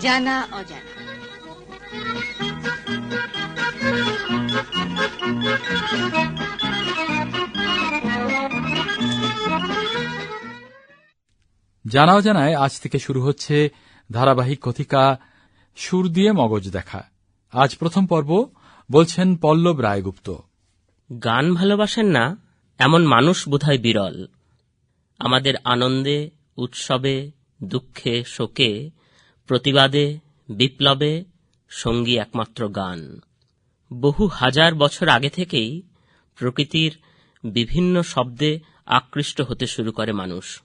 জানা অজানা। জানাও জানায় আজ থেকে শুরু হচ্ছে ধারাবাহিক কথিকা সুর দিয়ে মগজ দেখা। আজ প্রথম পর্ব বলছেন পল্লব রায়গুপ্ত। গান ভালোবাসেন না এমন মানুষ বোধহয় বিরল। আমাদের আনন্দে, উৎসবে, দুঃখে, শোকে, প্রতিবাদে, বিপ্লবে সঙ্গী একমাত্র গান। বহু হাজার বছর আগে থেকেই প্রকৃতির বিভিন্ন শব্দে আকৃষ্ট হতে শুরু করে মানুষ।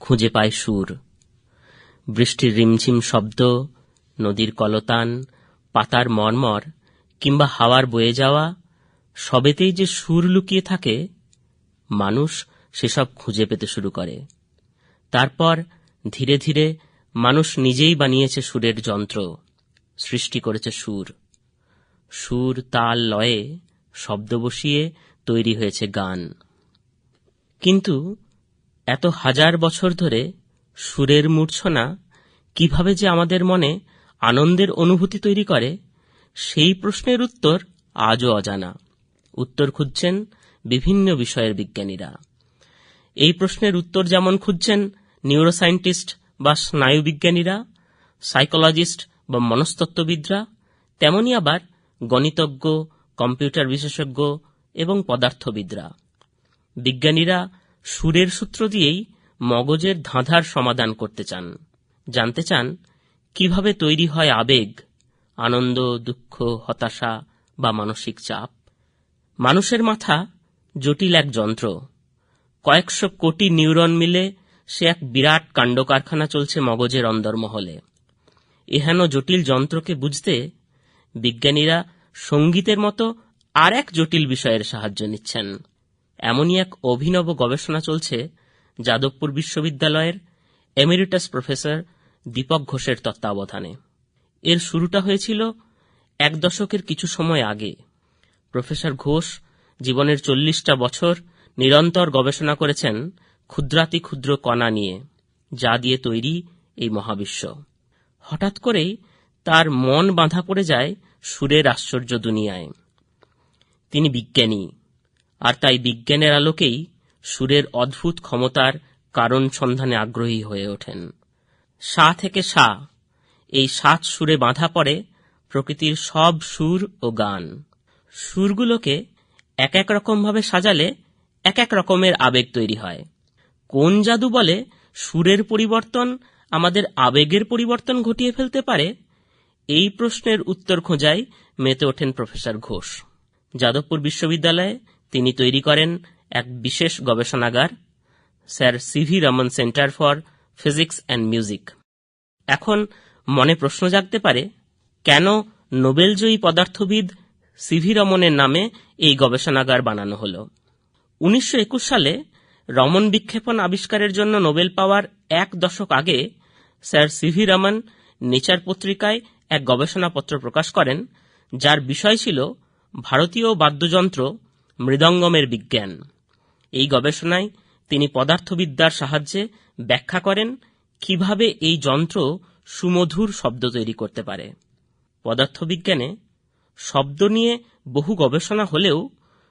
খুঁজে পায় সুর। বৃষ্টির রিমঝিম শব্দ, নদীর কলতান, পাতার মর্মর কিংবা হাওয়ার বয়ে যাওয়া, সবেতেই যে সুর লুকিয়ে থাকে মানুষ সেসব খুঁজে পেতে শুরু করে। তারপর ধীরে ধীরে মানুষ নিজেই বানিয়েছে সুরের যন্ত্র, সৃষ্টি করেছে সুর। সুর তাল লয়ে শব্দ বসিয়ে তৈরি হয়েছে গান। কিন্তু এত হাজার বছর ধরে সুরের মূর্ছনা কীভাবে যে আমাদের মনে আনন্দের অনুভূতি তৈরি করে, সেই প্রশ্নের উত্তর আজও অজানা। উত্তর খুঁজছেন বিভিন্ন বিষয়ের বিজ্ঞানীরা। এই প্রশ্নের উত্তর যেমন খুঁজছেন নিউরোসায়েন্টিস্ট বা স্নায়ুবিজ্ঞানীরা সাইকোলজিস্ট বা মনস্তত্ত্ববিদরা, তেমনি আবার গণিতজ্ঞ কম্পিউটার বিশেষজ্ঞ এবং পদার্থবিদরা। বিজ্ঞানীরা সুরের সূত্র দিয়েই মগজের ধাঁধার সমাধান করতে চান। জানতে চান, কীভাবে তৈরি হয় আবেগ, আনন্দ, দুঃখ, হতাশা বা মানসিক চাপ? মানুষের মাথা জটিল এক যন্ত্র। কয়েকশো কোটি নিউরন মিলে সে এক বিরাট কাণ্ড কারখানা চলছে মগজের অন্দরমহলে এহেন জটিল যন্ত্রকে বুঝতে বিজ্ঞানীরা সঙ্গীতের মতো আর এক জটিল বিষয়ের সাহায্য নিচ্ছেন। এমনই এক অভিনব গবেষণা চলছে যাদবপুর বিশ্ববিদ্যালয়ের এমেরিটাস প্রফেসর দীপক ঘোষের তত্ত্বাবধানে। এর শুরুটা হয়েছিল এক দশকের কিছু সময় আগে। প্রফেসর ঘোষ জীবনের চল্লিশটা বছর নিরন্তর গবেষণা করেছেন ক্ষুদ্রাতি ক্ষুদ্র কণা নিয়ে, যা দিয়ে তৈরি এই মহাবিশ্ব। হঠাৎ করেই তার মন বাঁধা পড়ে যায় সুরের আশ্চর্য দুনিয়ায়। তিনি বিজ্ঞানী, আর তাই বিজ্ঞানের আলোকেই সুরের অদ্ভুত ক্ষমতার কারণ সন্ধানে আগ্রহী হয়ে ওঠেন। সা থেকে সা, এই সাত সুরে বাঁধা পড়ে প্রকৃতির সব সুর ও গান। সুরগুলোকে এক এক রকমভাবে সাজালে এক এক রকমের আবেগ তৈরি হয়। কোন জাদু বলে সুরের পরিবর্তন আমাদের আবেগের পরিবর্তন ঘটিয়ে ফেলতে পারে? এই প্রশ্নের উত্তর খোঁজায় মেতে ওঠেন প্রফেসর ঘোষ। যাদবপুর বিশ্ববিদ্যালয়ে তিনি তৈরি করেন এক বিশেষ গবেষণাগার, sir CV Raman centre for physics and music. এখন মনে প্রশ্ন জাগতে পারে, কেন নোবেলজয়ী পদার্থবিদ সিভি রমনের নামে এই গবেষণাগার বানানো হল। উনিশশো একুশ সালে রমন বিক্ষেপণ আবিষ্কারের জন্য নোবেল পাওয়ার এক দশক আগে স্যার সিভি রমন নেচার পত্রিকায় এক গবেষণাপত্র প্রকাশ করেন, যার বিষয় ছিল ভারতীয় বাদ্যযন্ত্র মৃদঙ্গমের বিজ্ঞান। এই গবেষণায় তিনি পদার্থবিদ্যার সাহায্যে ব্যাখ্যা করেন কীভাবে এই যন্ত্র সুমধুর শব্দ তৈরি করতে পারে। পদার্থবিজ্ঞানে শব্দ নিয়ে বহু গবেষণা হলেও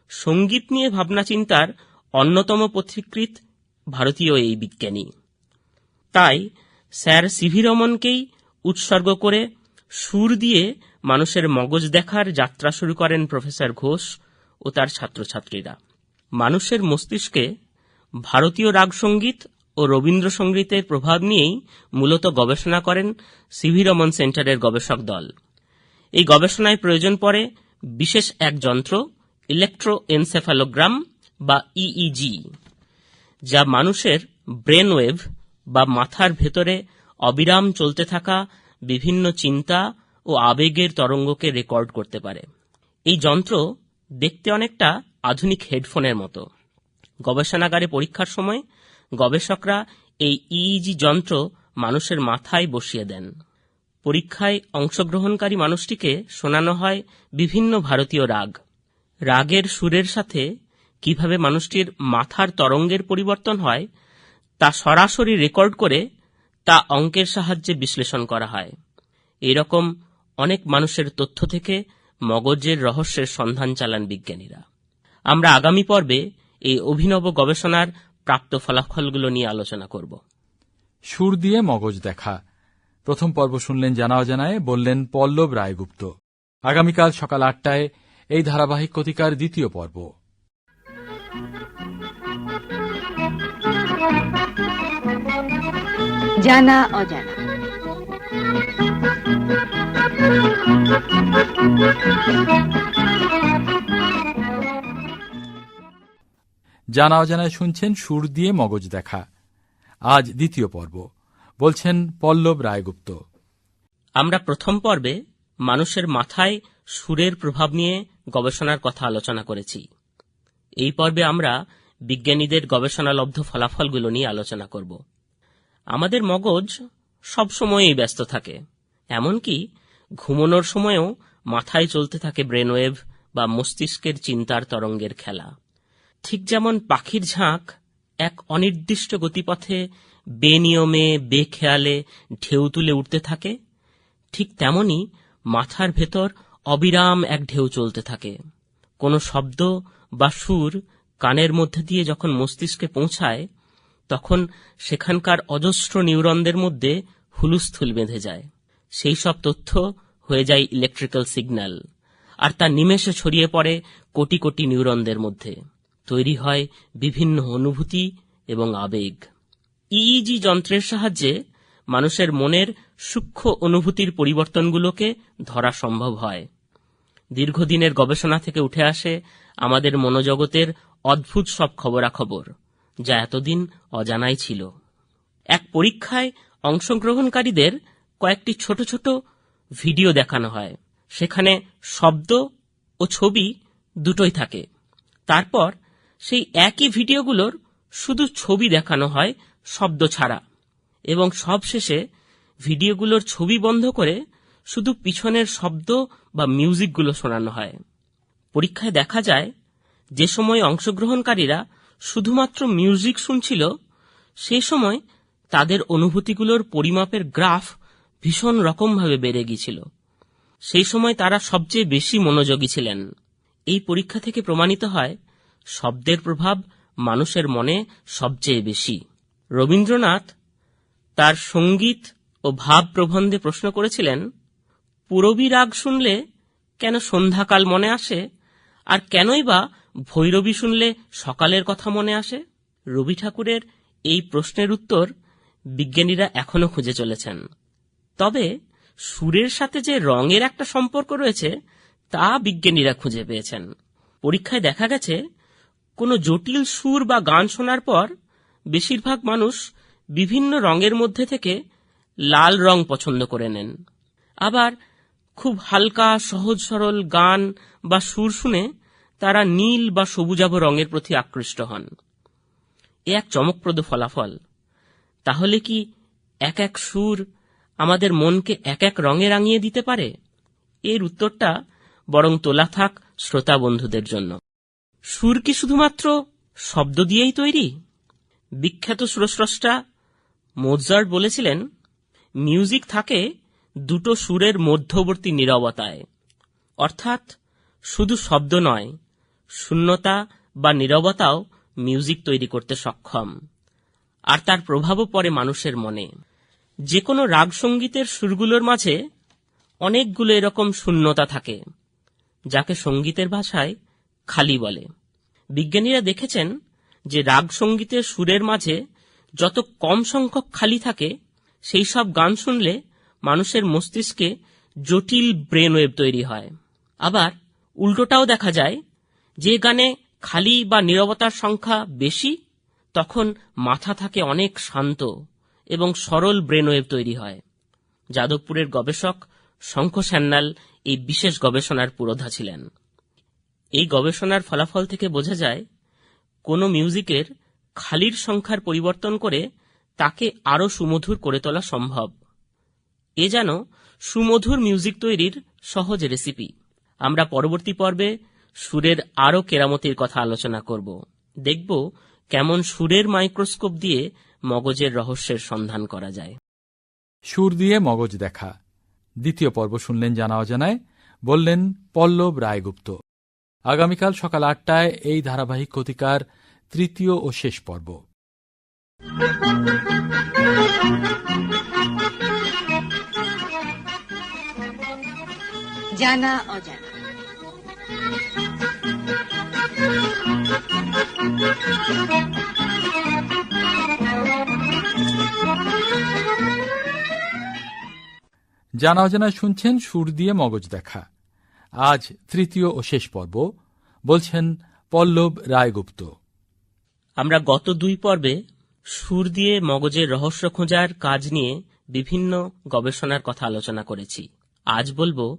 সংগীত নিয়ে ভাবনা চিন্তার অন্যতম পথিকৃৎ ভারতীয় এই বিজ্ঞানী। তাই স্যার সিভি রমনকেই উৎসর্গ করে সুর দিয়ে মানুষের মগজ দেখার যাত্রা শুরু করেন প্রফেসর ঘোষ ও তার ছাত্রছাত্রীরা। মানুষের মস্তিষ্কে ভারতীয় রাগসঙ্গীত ও রবীন্দ্রসঙ্গীতের প্রভাব নিয়েই মূলত গবেষণা করেন সিভি রমন সেন্টারের গবেষক দল। এই গবেষণায় প্রয়োজন পড়ে বিশেষ এক যন্ত্র ইলেকট্রো এনসেফালোগ্রাম বা ইইজি যা মানুষের ব্রেন ওয়েভ বা মাথার ভেতরে অবিরাম চলতে থাকা বিভিন্ন চিন্তা ও আবেগের তরঙ্গকে রেকর্ড করতে পারে। এই যন্ত্র দেখতে অনেকটা আধুনিক হেডফোনের মতো। গবেষণাগারে পরীক্ষার সময় গবেষকরা এই ইইজি যন্ত্র মানুষের মাথায় বসিয়ে দেন। পরীক্ষায় অংশগ্রহণকারী মানুষটিকে শোনানো হয় বিভিন্ন ভারতীয় রাগ। রাগের সুরের সাথে কীভাবে মানুষটির মাথার তরঙ্গের পরিবর্তন হয়, তা সরাসরি রেকর্ড করে তা অঙ্কের সাহায্যে বিশ্লেষণ করা হয়। এরকম অনেক মানুষের তথ্য থেকে মগজের রহস্যের সন্ধান চালান বিজ্ঞানীরা। আমরা আগামী পর্বে এই অভিনব গবেষণার প্রাপ্ত ফলাফলগুলো নিয়ে আলোচনা করব। সুর দিয়ে মগজ দেখা। প্রথম পর্ব শুনলেন জানা অজানায় বললেন পল্লব রায়গুপ্ত। আগামীকাল সকাল আটটায় এই ধারাবাহিক কতিকার দ্বিতীয় পর্ব। জানা অজানা। জানা অজানায় শুনছেন সুর দিয়ে মগজ দেখা। আজ দ্বিতীয় পর্ব। বলছেন পল্লব রায়গুপ্ত। আমরা প্রথম পর্বে মানুষের মাথায় সুরের প্রভাব নিয়ে গবেষণার কথা আলোচনা করেছি। এই পর্বে আমরা বিজ্ঞানীদের গবেষণালব্ধ ফলাফলগুলো নিয়ে আলোচনা করব। আমাদের মগজ সবসময়ই ব্যস্ত থাকে, এমনকি ঘুমনোর সময়ও মাথায় চলতে থাকে ব্রেনওয়েভ বা মস্তিষ্কের চিন্তার তরঙ্গের খেলা। ঠিক যেমন পাখির ঝাঁক এক অনির্দিষ্ট গতিপথে বেনিয়মে, বেখেয়ালে ঢেউ তুলে উঠতে থাকে। ঠিক তেমনি মাথার ভেতর অবিরাম এক ঢেউ চলতে থাকে। কোনো শব্দ বা সুর কানের মধ্যে দিয়ে যখন মস্তিষ্কে পৌঁছায়, তখন সেখানকার অজস্র নিউরনদের মধ্যে হুলুস্থুল বেঁধে যায়। সেই সব তথ্য হয়ে যায় ইলেকট্রিক্যাল সিগন্যাল, আর তা নিমেষে ছড়িয়ে পড়ে কোটি কোটি নিউরনদের মধ্যে। তৈরি হয় বিভিন্ন অনুভূতি এবং আবেগ। ইইজি যন্ত্রের সাহায্যে মানুষের মনের সূক্ষ্ম অনুভূতির পরিবর্তনগুলোকে ধরা সম্ভব হয়। দীর্ঘদিনের গবেষণা থেকে উঠে আসে আমাদের মনোজগতের অদ্ভুত সব খবরাখবর, যা এতদিন অজানাই ছিল। এক পরীক্ষায় অংশগ্রহণকারীদের কয়েকটি ছোট ছোট ভিডিও দেখানো হয়। সেখানে শব্দ ও ছবি দুটোই থাকে। তারপর সেই একই ভিডিওগুলোর শুধু ছবি দেখানো হয় শব্দ ছাড়া। এবং সবশেষে ভিডিওগুলোর ছবি বন্ধ করে শুধু পিছনের শব্দ বা মিউজিকগুলো শোনানো হয়। পরীক্ষায় দেখা যায়, যে সময় অংশগ্রহণকারীরা শুধুমাত্র মিউজিক শুনছিল সেই সময় তাদের অনুভূতিগুলোর পরিমাপের গ্রাফ ভীষণ রকমভাবে বেড়ে গিয়েছিল। সেই সময় তারা সবচেয়ে বেশি মনোযোগী ছিলেন। এই পরীক্ষা থেকে প্রমাণিত হয়, শব্দের প্রভাব মানুষের মনে সবচেয়ে বেশি। রবীন্দ্রনাথ তার সংগীত ও ভাব প্রবন্ধে প্রশ্ন করেছিলেন, পুরবী রাগ শুনলে কেন সন্ধ্যাকাল মনে আসে? আর কেনই বা ভৈরবী শুনলে সকালের কথা মনে আসে? রবি ঠাকুরের এই প্রশ্নের উত্তর বিজ্ঞানীরা এখনও খুঁজে চলেছেন। তবে সুরের সাথে যে রঙের একটা সম্পর্ক রয়েছে, তা বিজ্ঞানীরা খুঁজে পেয়েছেন। পরীক্ষায় দেখা গেছে, কোনো জটিল সুর বা গান শোনার পর বেশিরভাগ মানুষ বিভিন্ন রঙের মধ্যে থেকে লাল রং পছন্দ করে নেন। আবার খুব হালকা, সহজ, সরল গান বা সুর শুনে তারা নীল বা সবুজাভ রঙের প্রতি আকৃষ্ট হন। এ এক চমকপ্রদ ফলাফল। তাহলে কি এক এক সুর আমাদের মনকে এক এক রঙে রাঙিয়ে দিতে পারে? এর উত্তরটা বরং তোলা থাক শ্রোতা বন্ধুদের জন্য। সুর কি শুধুমাত্র শব্দ দিয়েই তৈরি? বিখ্যাত সুরস্রষ্টা মোজার্ট বলেছিলেন, মিউজিক থাকে দুটো সুরের মধ্যবর্তী নীরবতায়। অর্থাৎ শুধু শব্দ নয়, শূন্যতা বা নীরবতাও মিউজিক তৈরি করতে সক্ষম। আর তার প্রভাবও পড়ে মানুষের মনে। যে কোনো রাগ সঙ্গীতের সুরগুলোর মাঝে অনেকগুলো এরকম শূন্যতা থাকে, যাকে সঙ্গীতের ভাষায় খালি বলে। বিজ্ঞানীরা দেখেছেন যে রাগ সঙ্গীতের সুরের মাঝে যত কম সংখ্যক খালি থাকে, সেই সব গান শুনলে মানুষের মস্তিষ্কে জটিল ব্রেন ওয়েভ তৈরি হয়। আবার উল্টোটাও দেখা যায়, যে গানে খালি বা নীরবতার সংখ্যা বেশি, তখন মাথা থাকে অনেক শান্ত এবং সরল ব্রেন ওয়েভ তৈরি হয়। যাদবপুরের গবেষক শঙ্খ সান্যাল এই বিশেষ গবেষণার পুরোধা ছিলেন। এই গবেষণার ফলাফল থেকে বোঝা যায় কোনো মিউজিকের খালির সংখ্যার পরিবর্তন করে তাকে আরও সুমধুর করে তোলা সম্ভব। এ যেন সুমধুর মিউজিক তৈরির সহজ রেসিপি। আমরা পরবর্তী পর্বে সুরের আরও কেরামতির কথা আলোচনা করব। দেখব কেমন সুরের মাইক্রোস্কোপ দিয়ে মগজের রহস্যের সন্ধান করা যায়। সুর দিয়ে মগজ দেখা। দ্বিতীয় পর্ব শুনলেন জানা অজানায়। বললেন পল্লব রায়গুপ্ত। আগামীকাল সকাল আটটায় এই ধারাবাহিক কতিকার তৃতীয় ও শেষ পর্ব। জানা অজানা। জানা অজানায় শুনছেন সুর দিয়ে মগজ দেখা। আজ তৃতীয় ও শেষ পর্ব। বলছেন পল্লব রায়গুপ্ত। আমরা গত দুই পর্বে সুর দিয়ে মগজের রহস্য খোঁজার কাজ নিয়ে বিভিন্ন গবেষণার কথা আলোচনা করেছি। আজ বলব,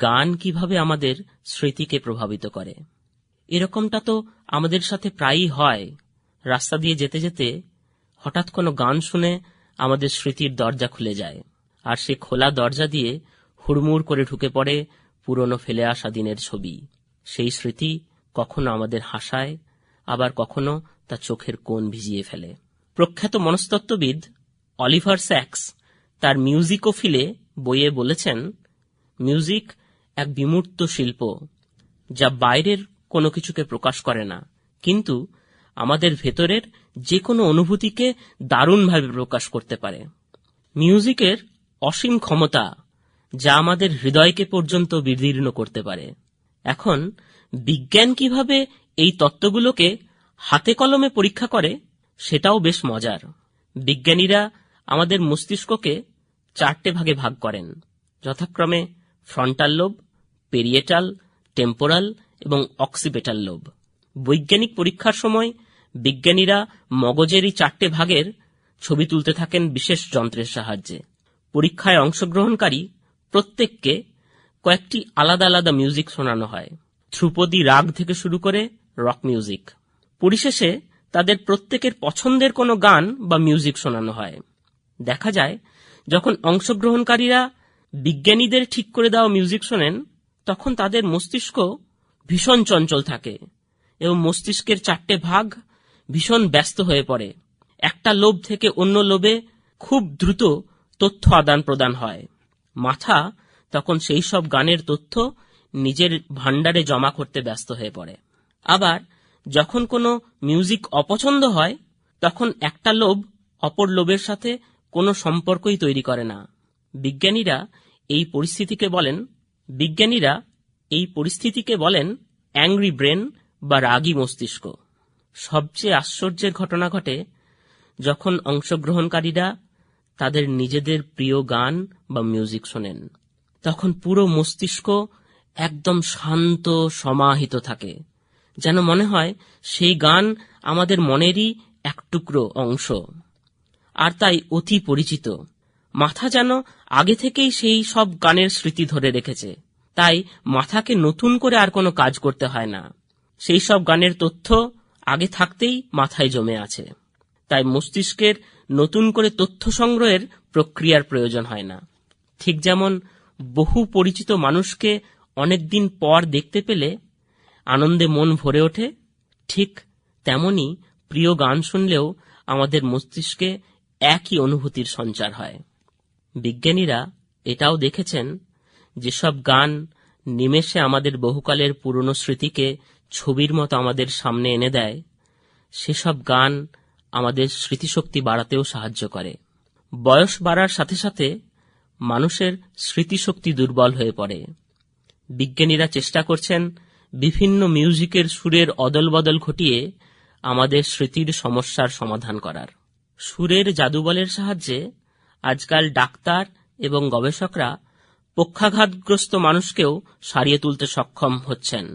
গান কীভাবে আমাদের স্মৃতিকে প্রভাবিত করে। এরকমটা তো আমাদের সাথে প্রায়ই হয়। রাস্তা দিয়ে যেতে যেতে হঠাৎ কোনো গান শুনে আমাদের স্মৃতির দরজা খুলে যায়। আর সে খোলা দরজা দিয়ে হুড়মুড় করে ঢুকে পড়ে পুরনো ফেলে আসা দিনের ছবি। সেই স্মৃতি কখনো আমাদের হাসায়, আবার কখনো তা চোখের কোণ ভিজিয়ে ফেলে। প্রখ্যাত মনস্তত্ত্ববিদ অলিভার স্যাক্স তার মিউজিকোফিলে বইয়ে বলেছেন, মিউজিক এক বিমূর্ত শিল্প যা বাইরের কোনো কিছুকে প্রকাশ করে না। কিন্তু আমাদের ভেতরের যে কোনো অনুভূতিকে দারুণভাবে প্রকাশ করতে পারে। মিউজিকের অসীম ক্ষমতা যা আমাদের হৃদয়কে পর্যন্ত বিদীর্ণ করতে পারে। এখন, বিজ্ঞান কীভাবে এই তত্ত্বগুলোকে হাতে কলমে পরীক্ষা করে, সেটাও বেশ মজার। বিজ্ঞানীরা আমাদের মস্তিষ্ককে চারটে ভাগে ভাগ করেন। যথাক্রমে ফ্রন্টাল লোব, পেরিয়েটাল, টেম্পোরাল এবং অক্সিপেটাল লোব। বৈজ্ঞানিক পরীক্ষার সময় বিজ্ঞানীরা মগজের এই চারটে ভাগের ছবি তুলতে থাকেন বিশেষ যন্ত্রের সাহায্যে। পরীক্ষায় অংশগ্রহণকারী প্রত্যেককে কয়েকটি আলাদা আলাদা মিউজিক শোনানো হয়। ধ্রুপদী রাগ থেকে শুরু করে রক মিউজিক পরিশেষে তাদের প্রত্যেকের পছন্দের কোনো গান বা মিউজিক শোনানো হয়। দেখা যায়, যখন অংশগ্রহণকারীরা বিজ্ঞানীদের ঠিক করে দেওয়া মিউজিক শোনেন, তখন তাদের মস্তিষ্ক ভীষণ চঞ্চল থাকে এবং মস্তিষ্কের চারটে ভাগ ভীষণ ব্যস্ত হয়ে পড়ে। একটা লোভ থেকে অন্য লোভে খুব দ্রুত তথ্য আদান প্রদান হয়। মাথা তখন সেই সব গানের তথ্য নিজের ভাণ্ডারে জমা করতে ব্যস্ত হয়ে পড়ে। আবার যখন কোনো মিউজিক অপছন্দ হয়, তখন একটা লোভ অপর লোভের সাথে কোনো সম্পর্কই তৈরি করে না। বিজ্ঞানীরা এই পরিস্থিতিকে বলেন, বিজ্ঞানীরা এই পরিস্থিতিকে বলেন অ্যাংরি ব্রেন বা রাগী মস্তিষ্ক। সবচেয়ে আশ্চর্যের ঘটনা ঘটে যখন অংশগ্রহণকারীরা তাদের নিজেদের প্রিয় গান বা মিউজিক শোনেন। তখন পুরো মস্তিষ্ক একদম শান্ত, সমাহিত থাকে। যেন মনে হয় সেই গান আমাদের মনেরই এক টুকরো অংশ। আর তাই অতি পরিচিত। মাথা যেন আগে থেকেই সেই সব গানের স্মৃতি ধরে রেখেছে। তাই মাথাকে নতুন করে আর কোনো কাজ করতে হয় না। সেই সব গানের তথ্য আগে থাকতেই মাথায় জমে আছে। তাই মস্তিষ্কের নতুন করে তথ্য সংগ্রহের প্রক্রিয়ার প্রয়োজন হয় না। ঠিক যেমন বহু পরিচিত মানুষকে অনেকদিন পর দেখতে পেলে আনন্দে মন ভরে ওঠে, ঠিক তেমনি প্রিয় গান শুনলেও আমাদের মস্তিষ্কে একই অনুভূতির সঞ্চার হয়। বিজ্ঞানীরা এটাও দেখেছেন যেসব গান নিমেষে আমাদের বহুকালের পুরনো স্মৃতিকে ছবির মতো আমাদের সামনে এনে দেয়, সেসব গান আমাদের স্মৃতিশক্তি বাড়াতেও সাহায্য করে। বয়স বাড়ার সাথে সাথে মানুষের স্মৃতিশক্তি দুর্বল হয়ে পড়ে। বিজ্ঞানীরা চেষ্টা করছেন বিভিন্ন মিউজিকের সুরের অদলবদল ঘটিয়ে আমাদের স্মৃতির সমস্যার সমাধান করার। সুরের জাদুবলের সাহায্যে আজকাল ডাক্তার এবং গবেষকরা পক্ষাঘাতগ্রস্ত মানুষকেও সারিয়ে তুলতে সক্ষম হচ্ছেন।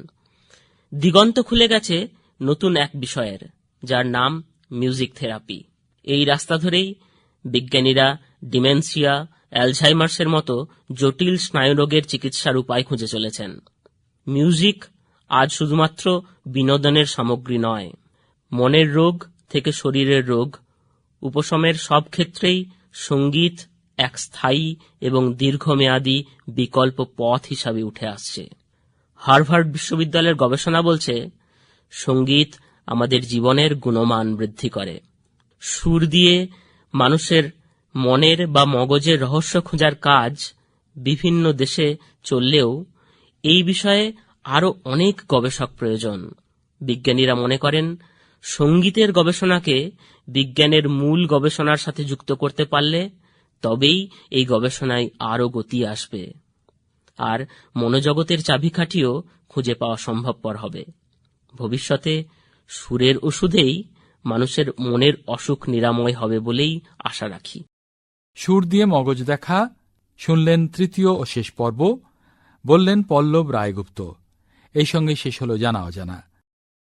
দিগন্ত খুলে গেছে নতুন এক বিষয়ের, যার নাম মিউজিক থেরাপি এই রাস্তা ধরেই বিজ্ঞানীরা ডিমেনশিয়া অ্যালঝাইমার্সের মতো জটিল স্নায়ুরোগের চিকিৎসার উপায় খুঁজে চলেছেন। মিউজিক আজ শুধুমাত্র বিনোদনের সামগ্রী নয়, মনের রোগ থেকে শরীরের রোগ, উপশমের সব ক্ষেত্রেই সংগীত এক স্থায়ী এবং দীর্ঘমেয়াদী বিকল্প পথ হিসাবে উঠে আসছে। হার্ভার্ড বিশ্ববিদ্যালয়ের গবেষণা বলছে, সংগীত আমাদের জীবনের গুণমান বৃদ্ধি করে। সুর দিয়ে মানুষের মনের বা মগজের রহস্য খোঁজার কাজ বিভিন্ন দেশে চললেও এই বিষয়ে আরও অনেক গবেষক প্রয়োজন। বিজ্ঞানীরা মনে করেন, সঙ্গীতের গবেষণাকে বিজ্ঞানের মূল গবেষণার সাথে যুক্ত করতে পারলে তবেই এই গবেষণায় আরও গতি আসবে। আর মনোজগতের চাবিকাঠিও খুঁজে পাওয়া সম্ভবপর হবে। ভবিষ্যতে সুরের ওষুধেই মানুষের মনের অসুখ নিরাময় হবে বলেই আশা রাখি। সুর দিয়ে মগজ দেখা, শুনলেন তৃতীয় ও শেষ পর্ব, বললেন পল্লব রায়গুপ্ত। এই সঙ্গে শেষ হল জানা অজানা।